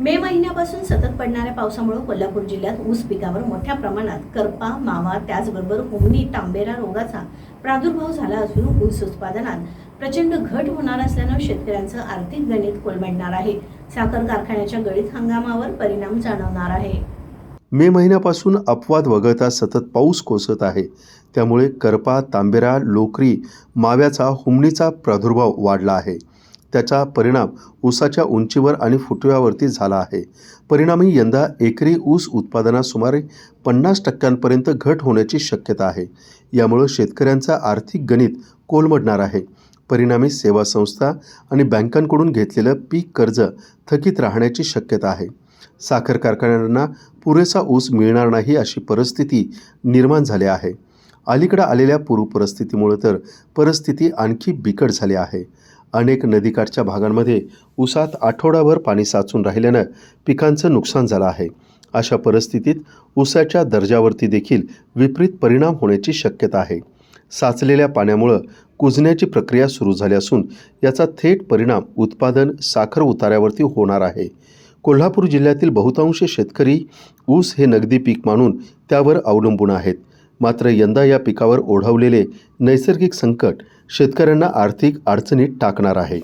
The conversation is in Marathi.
मे महिन्यापासून सतत पडणाऱ्या पावसामुळे कोल्हापूर जिल्ह्यात ऊस पिकावर मोठ्या प्रमाणात करपा मावा त्याचबरोबर होमनी तांबेरा रोगाचा प्रादुर्भाव झाला असून ऊस उत्पादनात प्रचंड घट होणार असल्यानं शेतकऱ्यांचं आर्थिक गणित कोलमडणार आहे. साखर कारखान्याच्या गळीत हंगामावर परिणाम जाणवणार आहे. मे महिन्यापासून अपवाद वगळता सतत पाऊस कोसळत आहे. त्यामुळे करपा तांबेरा लोकरी माव्याचा हुमणीचा प्रादुर्भाव वाढला आहे. त्याचा परिणाम ऊसाच्या उंचीवर आणि फुटव्यावरती झाला आहे. परिणामी यंदा एकरी ऊस उत्पादनात सुमारे पन्नास टक्क्यांपर्यंत घट होण्याची शक्यता आहे. यामुळं शेतकऱ्यांचा आर्थिक गणित कोलमडणार आहे. परिणामी सेवा संस्था आणि बँकांकडून घेतलेलं पीक कर्ज थकीत राहण्याची शक्यता आहे. साखर कारखान्यांना पुरेसा ऊस मिळणार नाही अशी परिस्थिती निर्माण झाली आहे. अलीकडे आलेल्या पूरपरिस्थितीमुळे तर परिस्थिती आणखी बिकट झाली आहे. अनेक नदीकाठच्या भागांमध्ये ऊसात आठवडाभर पाणी साचून राहिल्यानं पिकांचं नुकसान झालं आहे. अशा परिस्थितीत ऊसाच्या दर्जावरती देखील विपरीत परिणाम होण्याची शक्यता आहे. साचलेल्या पाण्यामुळं कुजण्याची प्रक्रिया सुरू झाली असून याचा थेट परिणाम उत्पादन साखर उतार्यावरती होणार आहे. कोल्हापूर जिल्ह्यातील बहुतांश शेतकरी ऊस हे नगदी पीक मानून त्यावर अवलंबून आहेत. मात्र यंदा या पिकावर ओढवलेले नैसर्गिक संकट शेतकऱ्यांना आर्थिक अडचणीत टाकणार आहे.